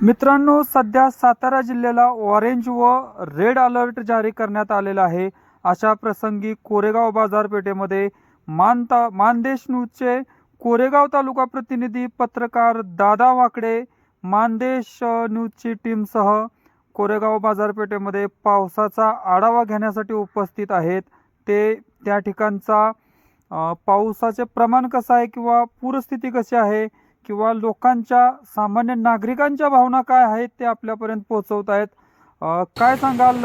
मित्रांनो सध्या सातारा जिल्ह्याला ऑरेंज व रेड अलर्ट जारी करण्यात आलेला आहे. अशा प्रसंगी कोरेगाव बाजारपेठेमध्ये मानता मानदेश न्यूजचे कोरेगाव तालुका प्रतिनिधी पत्रकार दादा वाकडे मानदेश न्यूजची टीमसह कोरेगाव बाजारपेठेमध्ये पावसाचा आढावा घेण्यासाठी उपस्थित आहेत. ते त्या ठिकाणचा पावसाचे प्रमाण कसं आहे किंवा पूरस्थिती कशी आहे किंवा लोकांच्या सामान्य नागरिकांच्या भावना काय आहेत ते आपल्यापर्यंत पोहोचवत आहेत? काय सांगाल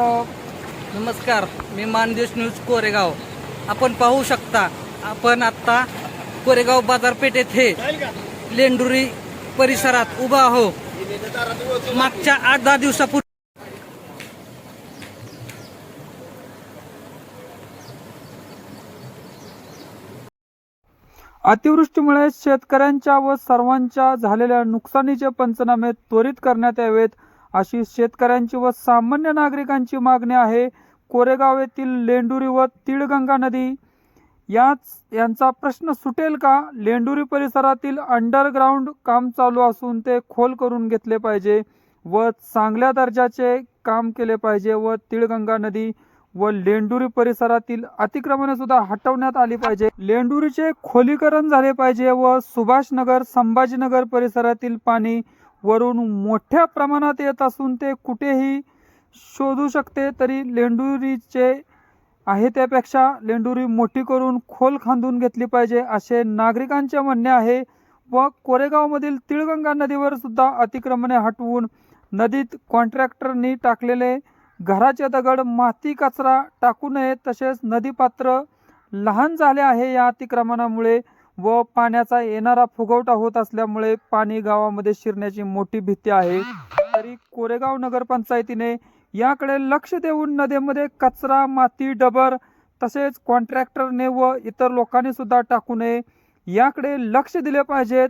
नमस्कार मी मानदेश न्यूज कोरेगाव. आपण पाहू शकता आपण आत्ता कोरेगाव बाजारपेठेत हे लेंडुरी परिसरात उभा आहो मागच्या आठ दहा दिवसापूर्वी अतिवृष्टीमुळे शेतकऱ्यांच्या व सर्वांच्या झालेल्या नुकसानीचे पंचनामे त्वरित करण्यात यावेत अशी शेतकऱ्यांची व सामान्य नागरिकांची मागणी आहे. कोरेगाव येथील लेंडुरी व तिळगंगा नदी याच यांचा प्रश्न सुटेल का? लेंडुरी परिसरातील अंडरग्राऊंड काम चालू असून ते खोल करून घेतले पाहिजे व चांगल्या दर्जाचे काम केले पाहिजे व तिळगंगा नदी व लेंडुरी परिसरातील अतिक्रमणे सुद्धा हटवण्यात आली पाहिजे. लेंडुरीचे खोलीकरण झाले पाहिजे व सुभाषनगर संभाजीनगर परिसरातील पाणी वरून मोठ्या प्रमाणात येत असून ते कुठेही शोधू शकते तरी लेंडुरीचे आहे त्यापेक्षा लेंडुरी मोठी करून खोल खांदून घेतली पाहिजे असे नागरिकांचे म्हणणे आहे व कोरेगावमधील तिळगंगा नदीवर सुद्धा अतिक्रमणे हटवून नदीत कॉन्ट्रॅक्टरनी टाकलेले घराचे दगड माती कचरा टाकू नये तसेच नदीपात्र लहान झाले आहे या अतिक्रमणामुळे व पाण्याचा येणारा फुगवटा होत असल्यामुळे पाणी गावामध्ये शिरण्याची मोठी भीती आहे. तरी कोरेगाव नगरपंचायतीने याकडे लक्ष देऊन नदीमध्ये कचरा माती डबर तसेच कॉन्ट्रॅक्टरने व इतर लोकांनी सुद्धा टाकू नये याकडे लक्ष दिले पाहिजेत.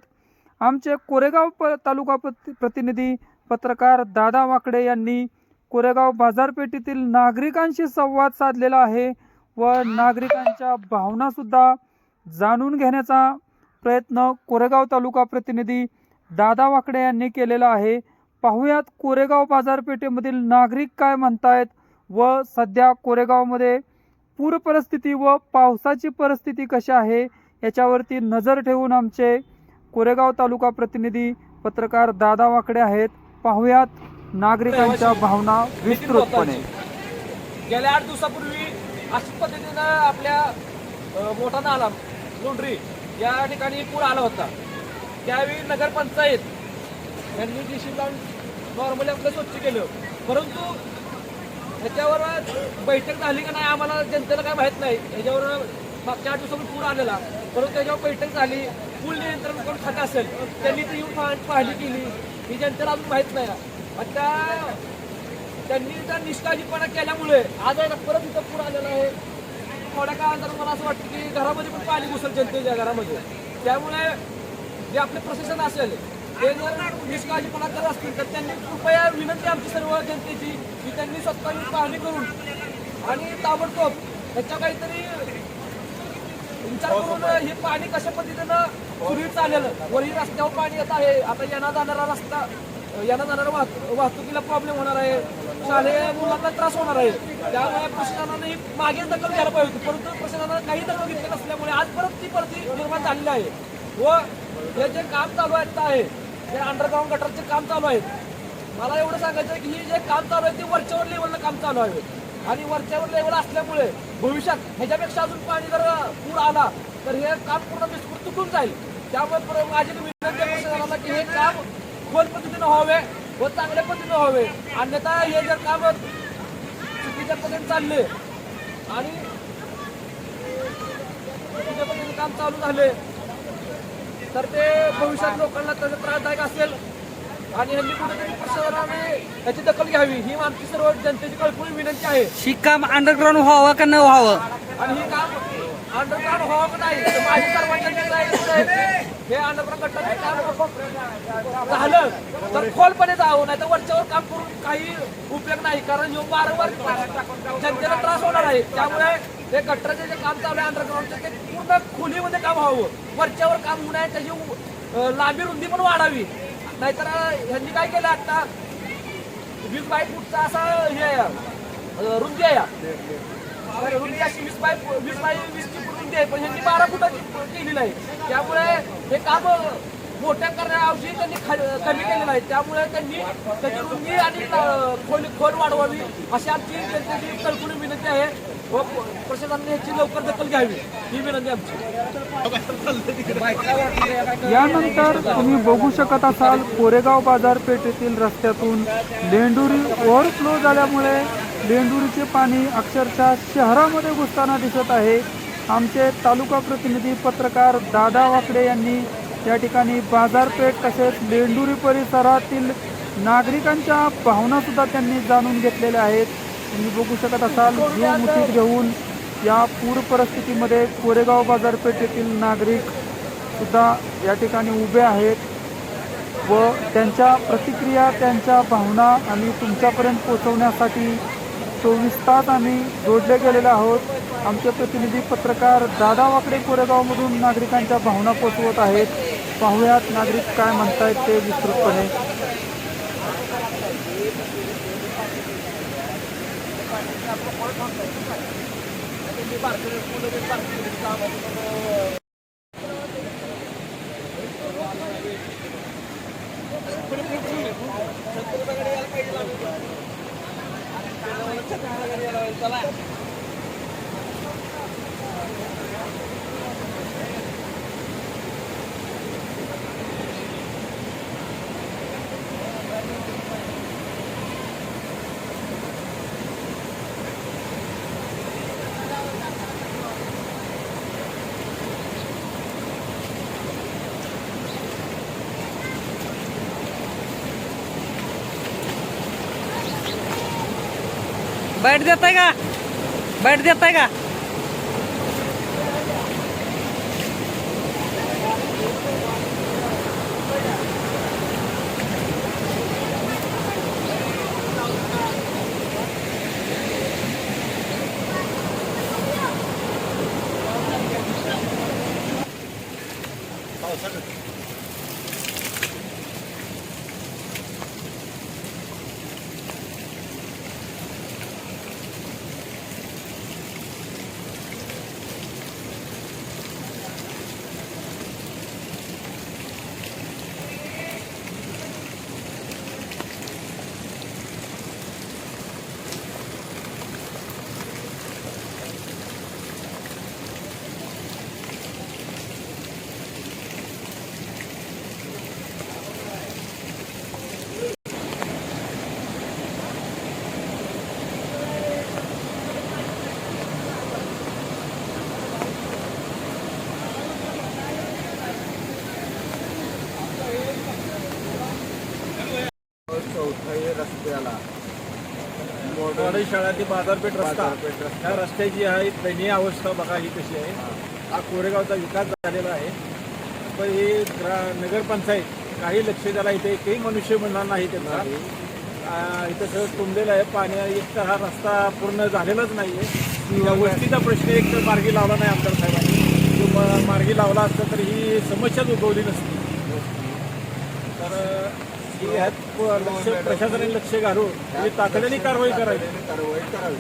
आमचे कोरेगाव प तालुका प्रतिनिधी पत्रकार दादा वाकडे यांनी कोरेगाव बाजारपेठेतील नागरिकांशी संवाद साधलेला आहे व नागरिकांच्या भावनासुद्धा जाणून घेण्याचा प्रयत्न कोरेगाव तालुका प्रतिनिधी दादा वाकडे यांनी केलेला आहे. पाहुयात कोरेगाव बाजारपेठेमधील नागरिक काय म्हणतायत व सध्या कोरेगावमध्ये पूर परिस्थिती व पावसाची परिस्थिती कशी आहे याच्यावरती नजर ठेवून आमचे कोरेगाव तालुका प्रतिनिधी पत्रकार दादा वाकडे आहेत. पाहुयात नागरिकांच्या भावना विस्तृतपणे. गेल्या आठ दिवसापूर्वी अशाच पद्धतीनं आपल्या मोठा नाला लोंढरी या ठिकाणी पूर आला होता. त्यावेळी नगरपंचायत यांनी दिशी लावून नॉर्मली आपलं स्वच्छ केलं. परंतु ह्याच्यावर बैठक झाली का नाही आम्हाला जनतेला काय माहीत नाही. ह्याच्यावर मागच्या आठ दिवसापूर्वी पूर आलेला. परंतु त्याच्यावर बैठक झाली. पूल नियंत्रण कोण खातं असेल त्यांनी ती येऊन पाह- पाहणी केली. ही जनतेला अजून माहीत नाही. आता त्या त्यांनी त्या निष्काळजीपणा केल्यामुळे आज आहे परत इथं पूर आलेला आहे. थोड्या काळानंतर मला असं वाटतं की घरामध्ये पण पाणी घुसल जनतेच्या घरामध्ये. त्यामुळे जे आपले प्रशासन असेल ते जर निष्काळजीपणा करत असतील तर त्यांनी कृपया विनंती आमची सर्व जनतेची की त्यांनी स्वतः पाहणी करून आणि ताबडतोब ह्याच्या काहीतरी विचार करून हे पाणी कशा पद्धतीनं पूर्वी चालेल. वरही रस्त्यावर पाणी येत आहे. आता येणार जाणारा रस्ता यांना जाणारा वाहत- वाहतुकीला प्रॉब्लेम होणार आहे. शालेय मुलांना त्रास होणार आहे. त्यामुळे प्रशासनाने मागे दखल घ्यायला पाहिजे होती. परंतु प्रशासनानं काही दखल घेतली नसल्यामुळे आज परत ती परिस्थिती निर्माण झालेली आहे. व हे जे काम चालू आहेत आहे जे अंडरग्राऊंड गटरचे काम चालू आहेत. मला एवढं सांगायचं आहे की हे जे काम चालू आहे ते वरच्यावर लेवलला काम चालू आहे. आणि वरच्यावर लेवल असल्यामुळे भविष्यात ह्याच्यापेक्षा अजून पाणी जर पूर आला तर हे काम पूर्ण विस्कूट तुटून जाईल. त्यामुळे माझी विनंती प्रशासनाला की हे काम खोल पद्धतीनं व्हावे व चांगल्या पद्धतीनं व्हावे. अन्यथा हे जर काम चुकीच्या पद्धतीने चालले आणि चुकीच्या पद्धतीने काम चालू झाले तर ते भविष्यात लोकांना त्याचा त्रासदायक असेल. आणि ह्यांनी कुठेतरी प्रशासनाने याची दखल घ्यावी. ही आमची सर्व जनतेची कळकळी विनंती आहे. ही काम अंडरग्राऊंड व्हावं का न व्हावं? आणि हे काम अंडरग्राऊंड व्हावं का नाही माझी सर्वांची हे अंडरग्राऊंड झालं. तर खोलपणे जावं नाही तर वरच्यावर काम करून काही उपयोग नाही कारण ह्यो वारंवार जनतेला त्रास होणार आहे. त्यामुळे हे गटराचे जे काम चालू आहे अंडरग्राऊंडचे ते पूर्ण खोलीमध्ये काम व्हावं. वरच्यावर काम होऊ नये त्याची लांबी रुंदी पण वाढावी. नाहीतर ह्यांनी काय केलं आता? वीस बाय फूटचा असा हे आहे, रुंदी आहे. रुंदी अशी वीस बाय वीस बाय वीसची रुंदी आहे पण ह्यांनी बारा फुटाची केली नाही त्यामुळे हे काम मोठ्या करण्याऐवजी त्यांनी कमी केलेलं आहे. त्यामुळे त्यांनी त्याची रुंदी आणि खोल खोल वाढवावी अशी आमची त्यांची कळकळी विनंती आहे. व प्रशासनाने याची लवकर दखल घ्यावी. ही विनंती आमची. यानंतर तुम्ही बघू शकत असाल कोरेगाव बाजारपेठेतील रस्त्यातून लेंडुरी ओव्हरफ्लो झाल्यामुळे लेंडुरीचे पाणी अक्षरशः शहरामध्ये घुसताना दिसत आहे. आमचे तालुका प्रतिनिधी पत्रकार दादा वाकडे यांनी या ठिकाणी बाजारपेठ तसेच लेंडुरी परिसरातील नागरिकांच्या भावनासुद्धा त्यांनी जाणून घेतलेल्या आहेत. तुम्ही बघू शकत असाल जीव मुठीत घेऊन या पूर परिस्थितीमध्ये कोरेगाव बाजारपेठेतील नागरिक सुद्धा या ठिकाणी उभे आहेत व त्यांच्या प्रतिक्रिया त्यांच्या भावना आम्ही तुमच्यापर्यंत पोहोचवण्यासाठी चोवीस तास आम्ही जोडले गेलेले आहोत. आमचे प्रतिनिधी पत्रकार दादा वाकडे कोरेगावमधून नागरिकांच्या भावना पोचवत आहेत. पाहुयात नागरिक काय म्हणतायत ते विस्तृतपणे. बैठ देताय का? बैठ देताय का? वाडई शाळा ते बाजारपेठ रस्ता. बाजारपेठ रस्ता. या रस्त्याची आहे दयनीय अवस्था बघा ही कशी आहे. हा. कोरेगावचा विकास झालेला आहे. पण हे ग्रा नगरपंचायत काही लक्ष द्यायला इथे एकही मनुष्य म्हणणार नाही त्यांचा. आ, इथं सगळं तुंबलेलं आहे. पाणी एक तर हा रस्ता पूर्ण झालेलाच नाही आहे या वस्तीचा प्रश्न एक तर मार्गी लावला नाही आमदार साहेबांनी. जो म- मार्गी लावला असता तर ही समस्याच उद्भवली नसती. तर ही ह्यात लक्ष प्रशासनाने लक्ष घालून ही तातडीने कारवाई करावी. कारवाई करावी.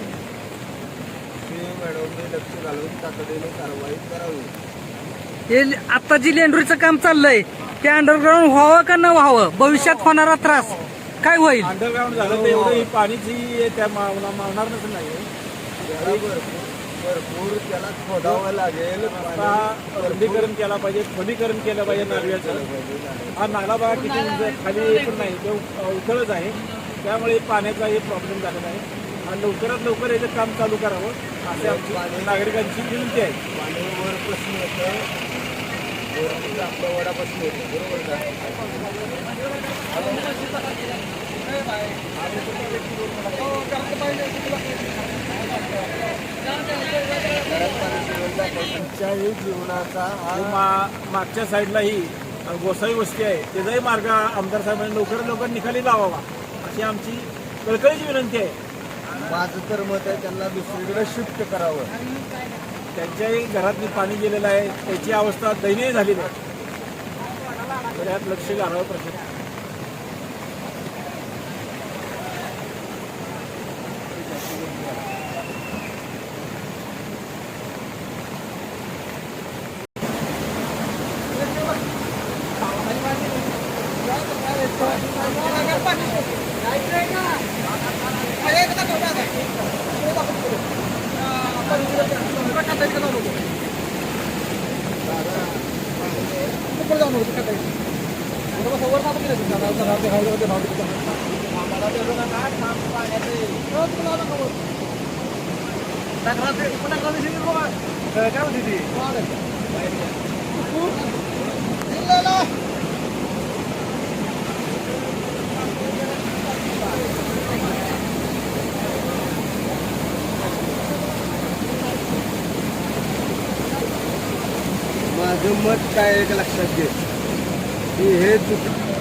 श्री मॅडमने लक्ष घालून तातडीने कारवाई करावी. हे आता जी लेंडुरीचं काम चाललंय ते अंडरग्राऊंड व्हावं का न व्हावं? भविष्यात होणारा त्रास काय होईल? अंडरग्राऊंड झालं तर एवढं ही पाणीची त्या मावना मावणारच नाही. भरपूर त्याला खोदावं लागेल आता रुंदीकरण केला पाहिजे खोलीकरण केलं पाहिजे नारव्याचं हा नाला बघा किती उंच आहे. खाली पण नाही तो उथळच आहे. त्यामुळे पाण्याचा हे प्रॉब्लेम झालेला आहे. आणि लवकरात लवकर याचं काम चालू करावं असे आमची नागरिकांची विनंती आहे. पाणी वर प्रश्न वडापासून येतं बरोबर का? तुमच्याही जीवनाचा हा मा मागच्या साईडलाही गोसाई वस्ती आहे. त्याचाही मार्ग आमदार साहेबांनी लवकरात लवकर निकाली लावावा. अशी आमची कळकळीची विनंती आहे. माझं तर मत आहे त्यांना दुसरीकडे शिफ्ट करावं. त्यांच्याही घरातली पाणी गेलेलं आहे. त्याची अवस्था दयनीय झालेली आहे. तर यात लक्ष घालावं प्रश्न काय म्हणते ती माझं मत काय एक लक्षात घे. की हे चुक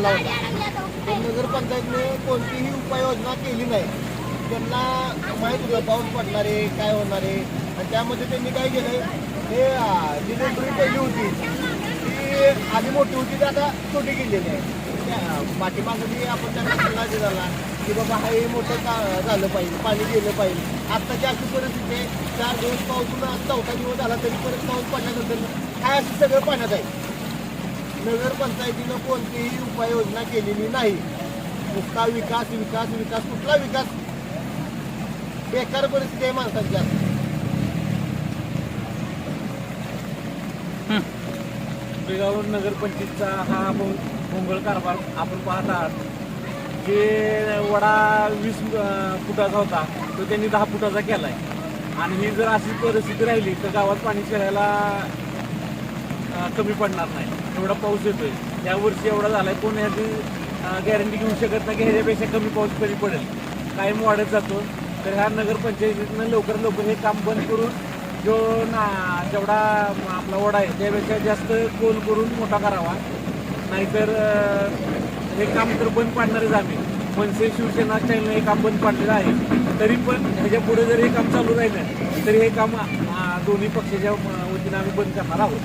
झाला होता. पण नगरपंचायतने कोणतीही उपाययोजना केली नाही. त्यांना माहीत होतं पाऊस पडणार आहे काय होणार आहे. आणि त्यामध्ये त्यांनी काय केलंय? हे जी लेंडरी पहिली होती ती आधी मोठी होती ती आता छोटी केलेली आहे. त्या आपण त्यांना सल्ला दिला की बाबा हा हे मोठं का झालं पाहिजे पाणी गेलं पाहिजे. आत्ताची अशी परिस्थिती आहे चार दिवस पाऊस चौथा दिवस झाला तरी परत पाऊस पडल्यानंतर काय असं सगळं पाण्यात आहे. नगरपंचायतीनं कोणतीही उपाययोजना केलेली नाही. नुसता विकास विकास विकास कुठला विकास? बेकार परिस्थिती आहे माणसाची आज. बेगाव नगरपंचायतचा हा भोंगळ कारभार आपण पाहत आहात. जे वडा वीस फुटाचा होता तो त्यांनी दहा फुटाचा केला आहे आणि ही जर अशी परिस्थिती राहिली तर गावात पाणी शिरायला कमी पडणार नाही. एवढा पाऊस येतोय. या वर्षी एवढा झालाय कोण ह्याची गॅरंटी घेऊ शकत नाही की ह्याच्यापेक्षा कमी पाऊस कधी पडेल. कायम वाढत जातो. तर ह्या नगरपंचायतीनं लवकर लवकर हे काम बंद करून जो ना जेवढा आपला ओढा आहे त्यापेक्षा जास्त कोल करून मोठा करावा. नाहीतर हे काम तर बंद पाडणारच आम्ही. मनसे शिवसेना चॅनल हे काम बंद पाडलेलं आहे. तरी पण ह्याच्या पुढे जर हे काम चालू राहिलं तरी हे काम दोन्ही पक्षाच्या वतीनं आम्ही बंद करणार आहोत.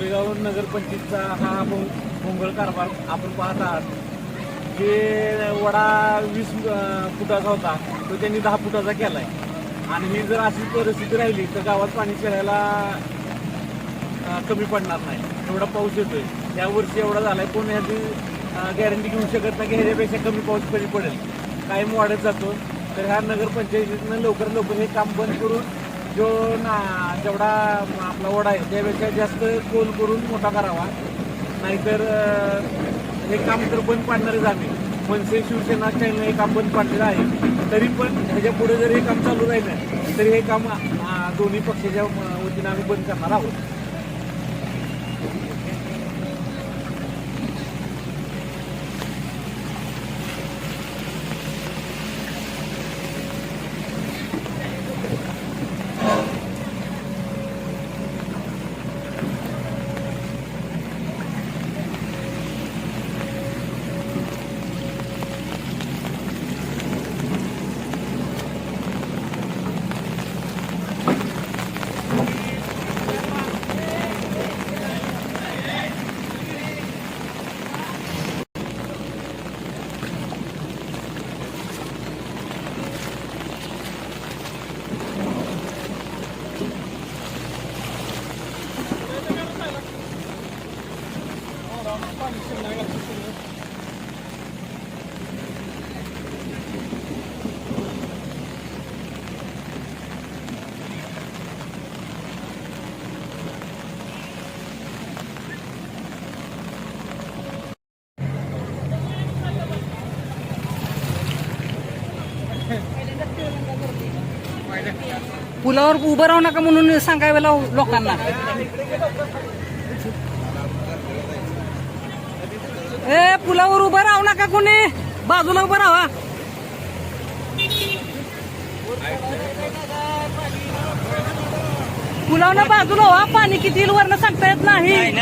बेगाव नगरपंचायतचा हा भों- भोंगळ कारभार आपण पाहत आहात. जे वडा वीस फुटाचा होता तो त्यांनी दहा फुटाचा केला आहे आणि ही जर अशी परिस्थिती राहिली तर गावात पाणी शिरायला कमी पडणार नाही. एवढा पाऊस येतोय. या वर्षी एवढा झालाय कोण याची गॅरंटी घेऊ शकत नाही की ह्याच्यापेक्षा कमी पाऊस कधी पडेल? कायम वाढत जातो. तर ह्या नगरपंचायतीनं लवकर लवकर हे काम बंद करून जो ना जेवढा आपला ओढा आहे त्यापेक्षा जास्त कोल करून मोठा करावा. नाहीतर हे काम तर बंद पाडणारच आम्ही. मनसे शिवसेना स्टाईलनं हे काम बंद पाडलेलं आहे. तरी पण ह्याच्या पुढे जर हे काम चालू राहिलं तरी हे काम दोन्ही पक्षाच्या वतीनं आम्ही बंद करणार आहोत. पुलावर उभं राहू नका म्हणून सांगायला लोकांना. ए पुलावर उभं राहू नका कोणी. बाजूला उभं राहा. पुलावनं बाजूला व्हा. पाणी किती येईल वरनं सांगता येत नाही.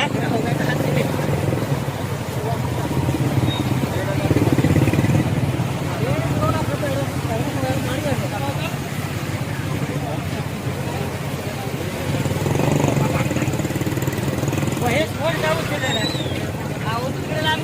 लांब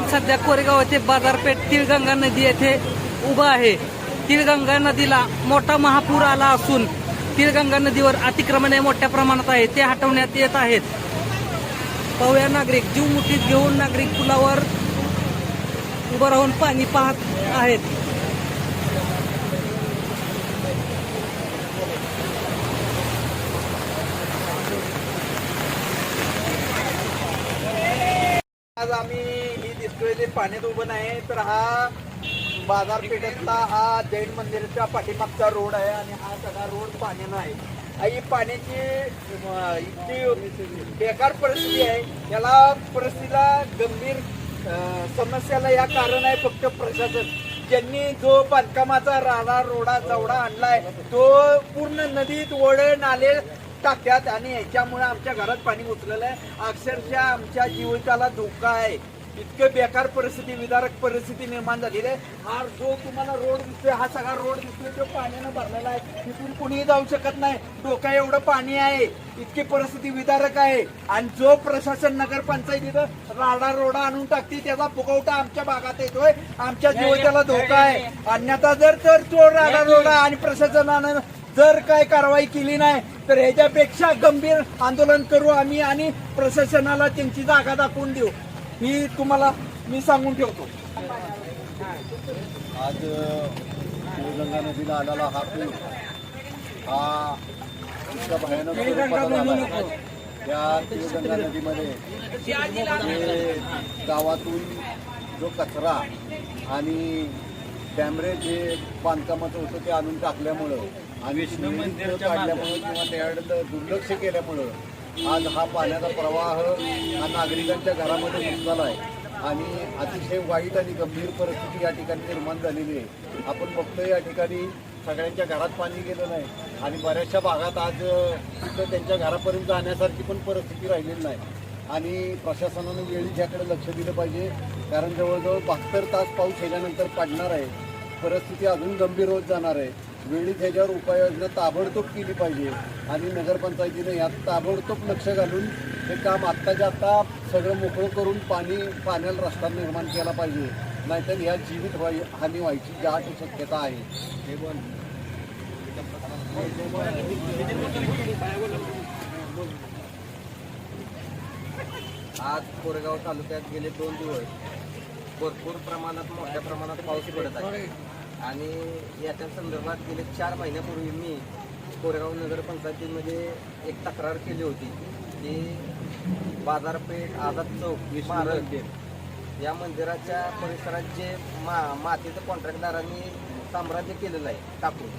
आपण सध्या कोरेगाव येथे बाजारपेठ तिळगंगा नदी येथे उभा आहे. तिळगंगा नदीला मोठा महापूर आला असून तिळगंगा नदीवर अतिक्रमणे मोठ्या प्रमाणात आहे ते हटवण्यात येत आहेत. पाहूया नागरिक जीव मुठीत घेऊन नागरिक पुलावर उभं राहून पाणी पाहत आहेत आज आम्ही ही दिसतोय ते पाण्यात उभं नाही तर हा बाजारपेठेतला हा जैन मंदिराच्या पाठीमागचा रोड आहे आणि हा सगळा रोड पाण्यानं आहे. ही पाण्याची इतकी बेकार परिस्थिती आहे. याला परिस्थितीला गंभीर समस्याला या कारण आहे फक्त प्रशासन. ज्यांनी जो बांधकामाचा राडा रोडा जवडा आणलाय तो पूर्ण नदीत ओढे नाले टाक्यात आणि याच्यामुळे आमच्या घरात पाणी उचलेलं आहे अक्षरशः आमच्या जीवताला धोका आहे. इतके बेकार परिस्थिती विदारक परिस्थिती निर्माण झालेली आहे. हा जो तुम्हाला रोड दिसतोय हा सगळा रोड दिसतोय तो पाण्यानं भरलेला आहे. तिथून कुणीही जाऊ शकत नाही. डोका एवढं पाणी आहे. इतकी परिस्थिती विदारक आहे. आणि जो प्रशासन नगरपंचायतीनं राडा रोडा आणून टाकते त्याचा फुगवटा आमच्या भागात येतोय. आमच्या जीविताला धोका आहे. अन्यथा जर तर तो राडा रोडा आणि प्रशासनानं जर काय कारवाई केली नाही तर ह्याच्यापेक्षा गंभीर आंदोलन करू आम्ही आणि प्रशासनाला त्यांची जागा दाखवून देऊ. ही तुम्हाला मी सांगून ठेवतो. आज शिवगंगा नदीला आलेला हा पूर हा इतका भयानक आला आहे. त्या शिवगंगा नदीमध्ये गावातून जो कचरा आणि डॅमरेज जे बांधकामाचं होतं ते आणून टाकल्यामुळं आणि मंदिर काढल्यामुळं किंवा त्याकडे दुर्लक्ष केल्यामुळं आज हा पाण्याचा प्रवाह हा नागरिकांच्या घरामध्ये झाला आहे आणि अतिशय वाईट आणि गंभीर परिस्थिती या ठिकाणी निर्माण झालेली आहे. आपण बघतोय या ठिकाणी सगळ्यांच्या घरात पाणी गेलं नाही. आणि बऱ्याचशा भागात आज तिथं त्यांच्या घरापर्यंत जाण्यासारखी पण परिस्थिती राहिलेली नाही. आणि प्रशासनानं वेळी ह्याकडे लक्ष दिलं पाहिजे. कारण जवळजवळ बहात्तर तास पाऊस ह्याच्यानंतर पडणार आहे. परिस्थिती अजून गंभीर होत जाणार आहे. वेळीच ह्याच्यावर उपाययोजना ताबडतोब केली पाहिजे. आणि नगरपंचायतीनं यात ताबडतोब लक्ष घालून हे काम आत्ताच्या आत्ता सगळं मोकळं करून पाणी पाण्याला रस्ता निर्माण केला पाहिजे. नाहीतर या जीवित वाई हानी व्हायची दाट शक्यता आहे. हे पण आज कोरेगाव तालुक्यात गेले दोन दिवस. भरपूर प्रमाणात मोठ्या प्रमाणात पाऊस पडत आहे. आणि याच्या संदर्भात गेले चार महिन्यापूर्वी मी कोरेगाव नगरपंचायतीमध्ये एक तक्रार केली होती की बाजारपेठ आझाद चौक स्मारक या मंदिराच्या परिसरात जे मा मातीचं कॉन्ट्रॅक्टदारांनी साम्राज्य केलेलं आहे टाकून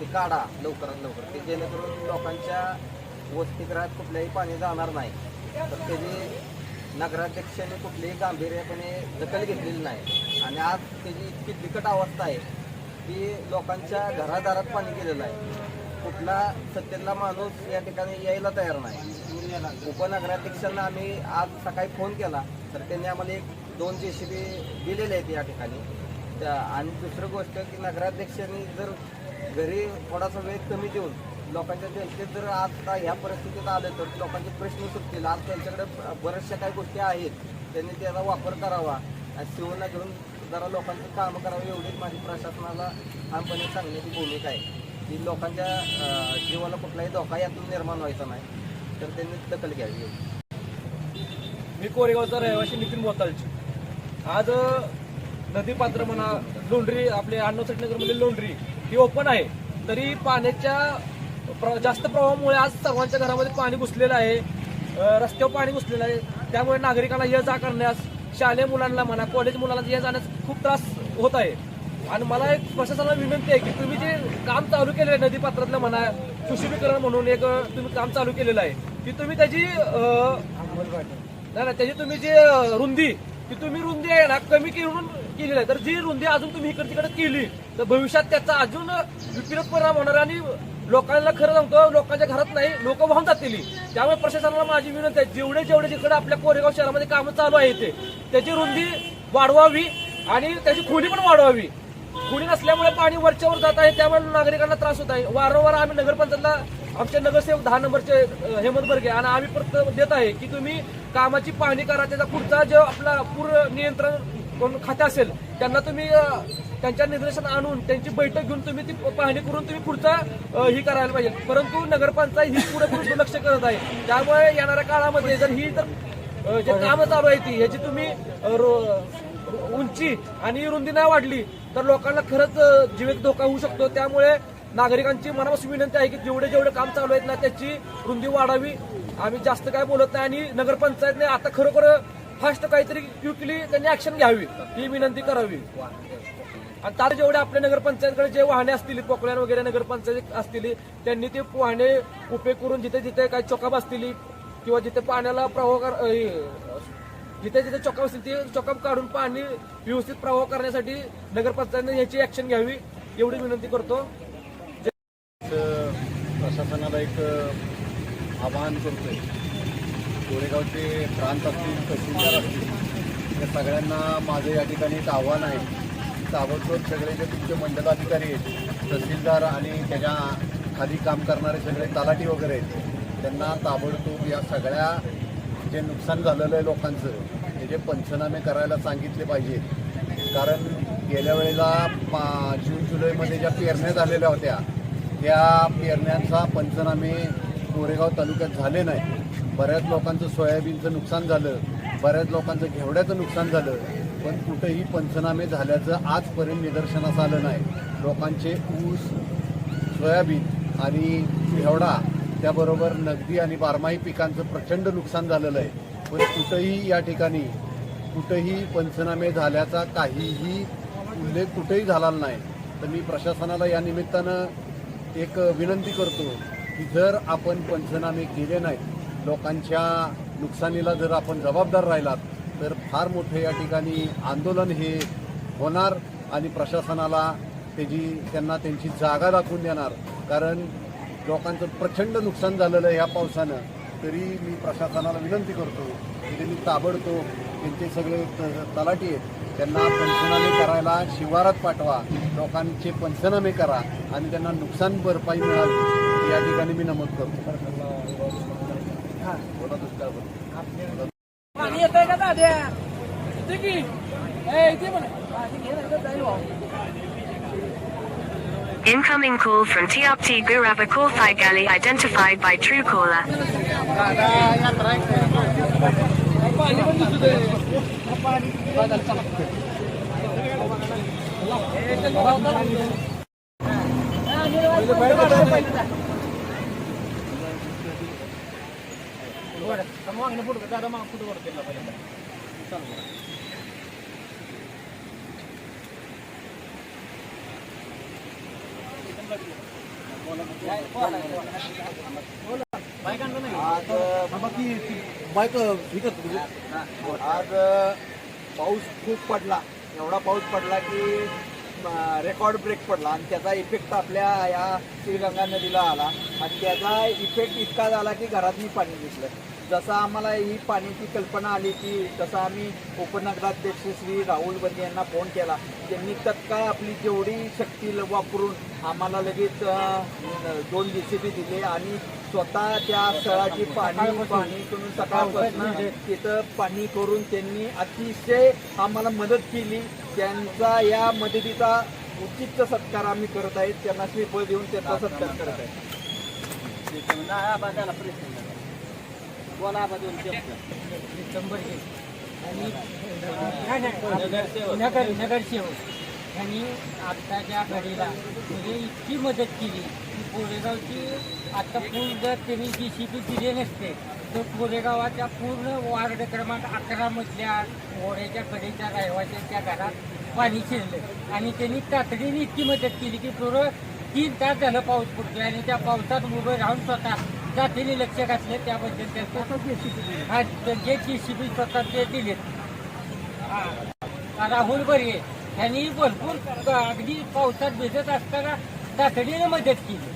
ते काढा लवकरात लवकर. ते जेणेकरून लोकांच्या वसतिगृहात कुठल्याही पाणी जाणार नाही. तर त्याची नगराध्यक्षाने कुठलीही गांभीर्यपणे दखल घेतलेली नाही. आणि आज त्याची इतकी बिकट अवस्था आहे की लोकांच्या घरादारात पाणी गेलेलं आहे. कुठला सत्तेतला माणूस या ठिकाणी यायला तयार नाही. उपनगराध्यक्षांना आम्ही आज सकाळी फोन केला तर त्यांनी आम्हाला एक दोन जे सी बी दिलेले आहेत या ठिकाणी. त्या आणि दुसरं गोष्ट की नगराध्यक्षांनी जर घरी थोडासा वेळ कमी देऊन लोकांच्या जनतेत जर आता ह्या परिस्थितीत आलं तर लोकांचे प्रश्न सुटतील. आज त्यांच्याकडे बऱ्याचशा काही गोष्टी आहेत. त्यांनी त्याचा वापर करावा. आणि शिवना घेऊन जरा लोकांचं कामं करावं एवढीच माझी प्रशासनाला ठामपणे सांगण्याची भूमिका आहे. की लोकांच्या जीवाला कुठलाही धोका यातून निर्माण व्हायचा नाही तर त्यांनी दखल घ्यावी मी कोरेगावचा रहिवासी नितीन बोतालची. आज नदीपात्र म्हणा लोंढरी आपले अण्णासाठ नगरमधील लोंढरी ही ओपन आहे. तरी पाण्याच्या प्र- जास्त प्रवाहामुळे आज सर्वांच्या घरामध्ये पाणी घुसलेलं आहे. रस्त्यावर पाणी घुसलेलं आहे. त्यामुळे नागरिकांना ये जा करण्यास शालेय मुलांना म्हणा कॉलेज मुलांना या जाण्यास खूप त्रास होत आहे. आणि मला एक प्रशासनाला विनंती आहे की तुम्ही जे काम चालू केलेलं आहे नदीपात्रातलं म्हणा सुशुभीकरण म्हणून एक तुम्ही काम चालू केलेलं आहे की तुम्ही त्याची नाही नाही त्याची तुम्ही जी रुंदी ती तुम्ही रुंदी आहे ना कमी करून केलेली आहे. तर जी रुंदी अजून तुम्ही इकडे तिकडे केली तर भविष्यात त्याचा अजून विपरीत परिणाम होणार आणि लोकांना खरं सांगतो लोकांच्या घरात नाही लोक वाहून जातील. त्यामुळे प्रशासनाला माझी विनंती आहे जेवढे जेवढे जिकडे आपल्या कोरेगाव शहरामध्ये कामं चालू आहे ते त्याची रुंदी वाढवावी आणि त्याची खोली पण वाढवावी. खोली नसल्यामुळे पाणी वरच्यावर जात आहे त्यामुळे नागरिकांना त्रास होत आहे. वारंवार आम्ही नगरपंचायतला आमचे नगरसेवक दहा नंबरचे हेमंत बर्गे आणि आम्ही परत देत आहे की तुम्ही कामाची पाहणी करा त्याचा पुढचा जो आपला पूर नियंत्रण खाते असेल त्यांना तुम्ही त्यांच्या निर्देशन आणून त्यांची बैठक घेऊन तुम्ही ती पाहणी करून तुम्ही पुढचा ही करायला पाहिजे. परंतु नगरपंचायत ही पुरेपूर दुर्लक्ष करत आहे. त्यामुळे येणाऱ्या काळामध्ये जर ही जर जे कामं चालू आहे ती ह्याची तुम्ही रो- उंची आणि रुंदी नाही वाढली तर लोकांना खरंच जीवित धोका होऊ शकतो. त्यामुळे नागरिकांची मनापासून विनंती आहे की जेवढे जेवढे काम चालू आहेत ना त्याची रुंदी वाढावी. आम्ही जास्त काय बोलत नाही आणि नगरपंचायतने आता खरोखर फास्ट काहीतरी क्विकली त्यांनी ऍक्शन घ्यावी. ही विनंती करावी. आणि त्यात जेवढे आपल्या नगरपंचायतकडे जे वाहने असतील पोकळ्यान वगैरे नगरपंचायत असतील त्यांनी ते वाहने उपयोग करून जिथे जिथे काही चोकाप असतील किंवा जिथे पाण्याला प्रवाह कर- जिथे जिथे चोकाप असतील ते चोकाप काढून पाणी व्यवस्थित प्रवाह करण्यासाठी नगरपंचायतने याची ऍक्शन घ्यावी एवढी विनंती करतो. प्रशासनाला एक आवाहन करतोय. कोरेगावचे प्रांत असतील तहसीलदार असतील त्या सगळ्यांना माझं या ठिकाणी एक आव्हान आहे. ताबडतोब सगळे जे तुमचे मंडलाधिकारी आहेत तहसीलदार आणि त्याच्याखाली काम करणारे सगळे तलाठी वगैरे आहेत त्यांना ताबडतोब या सगळ्या जे नुकसान झालेलं आहे लोकांचं त्याचे पंचनामे करायला सांगितले पाहिजेत. कारण गेल्या वेळेला पा जून जुलैमध्ये ज्या पेरण्या झालेल्या होत्या त्या पेरण्यांचा पंचनामे कोरेगाव तालुक्यात झाले नाही बऱ्याच लोकांचं सोयाबीनचं नुकसान झालं बऱ्याच लोकांचं घेवड्याचं नुकसान झालं. पण कुठंही पंचनामे झाल्याचं आजपर्यंत निदर्शनास आलं नाही. लोकांचे ऊस सोयाबीन आणि एवढा त्याबरोबर नगदी आणि बारमाही पिकांचं प्रचंड नुकसान झालेलं आहे. पण कुठंही या ठिकाणी कुठंही पंचनामे झाल्याचा काहीही उल्लेख कुठेही झालेला नाही. तर मी प्रशासनाला या निमित्तानं एक विनंती करतो की जर आपण पंचनामे केले नाहीत लोकांच्या नुकसानीला जर आपण जबाबदार राहिलात तर फार मोठे या ठिकाणी आंदोलन हे होणार आणि प्रशासनाला त्याची त्यांना त्यांची जागा दाखवून देणार. कारण लोकांचं प्रचंड नुकसान झालेलं आहे ह्या पावसानं. तरी मी प्रशासनाला विनंती करतो की त्यांनी ताबडतोब त्यांचे सगळे त- तलाठी आहेत त्यांना पंचनामे करायला शिवारात पाठवा. लोकांचे पंचनामे करा आणि त्यांना नुकसान भरपाई मिळावी या ठिकाणी मी नमूद करतो. बोला दुष्काळ Ah, Incoming call from TRT Gurava Gali identified by Truecaller. पाणी पण दिसू दे आज माईक आज पाऊस खूप पडला. एवढा पाऊस पडला की रेकॉर्ड ब्रेक पडला. आणि त्याचा इफेक्ट आपल्या या श्रीगंगा नदीला आला. आणि त्याचा इफेक्ट इतका झाला की घरात मी पाणी दिसलं जसा आम्हाला ही पाण्याची कल्पना आली की तसा आम्ही उपनगराध्यक्ष श्री राहुल बंदी यांना फोन केला. त्यांनी तत्काळ आपली जेवढी शक्ती वापरून आम्हाला लगेच अं, दोन बी दिले आणि स्वतः त्या स्थळाची पाणी पाणी करून सकाळपासून तिथं पाणी करून त्यांनी अतिशय आम्हाला मदत केली. त्यांचा या मदतीचा उचित सत्कार आम्ही करत आहेत. त्यांना श्रीफळ देऊन त्यांचा सत्कार करत आहे नगर नगरसेवक. यांनी आत्ताच्या घडीला म्हणजे इतकी मदत केली की कोरेगावची आता पूल जर त्यांनी जी सी पी दिले नसते तर कोरेगावाच्या पूर्ण वार्ड क्रमांक अकरामधल्या ओढ्याच्या कडेच्या रहिवाशांच्या घरात पाणी शिरलं. आणि त्यांनी तातडीने इतकी मदत केली की थोडं तीन तास झालं पाऊस पडतोय आणि त्या पावसात उभं राहून स्वतः जातीने लक्ष घातलं त्याबद्दल त्यांचं हा जे जी सी पी स्वतः ते दिलेत राहुल बर्गे यांनी भरपूर अगदी पावसात भिजत असताना तातडीने मदत केली.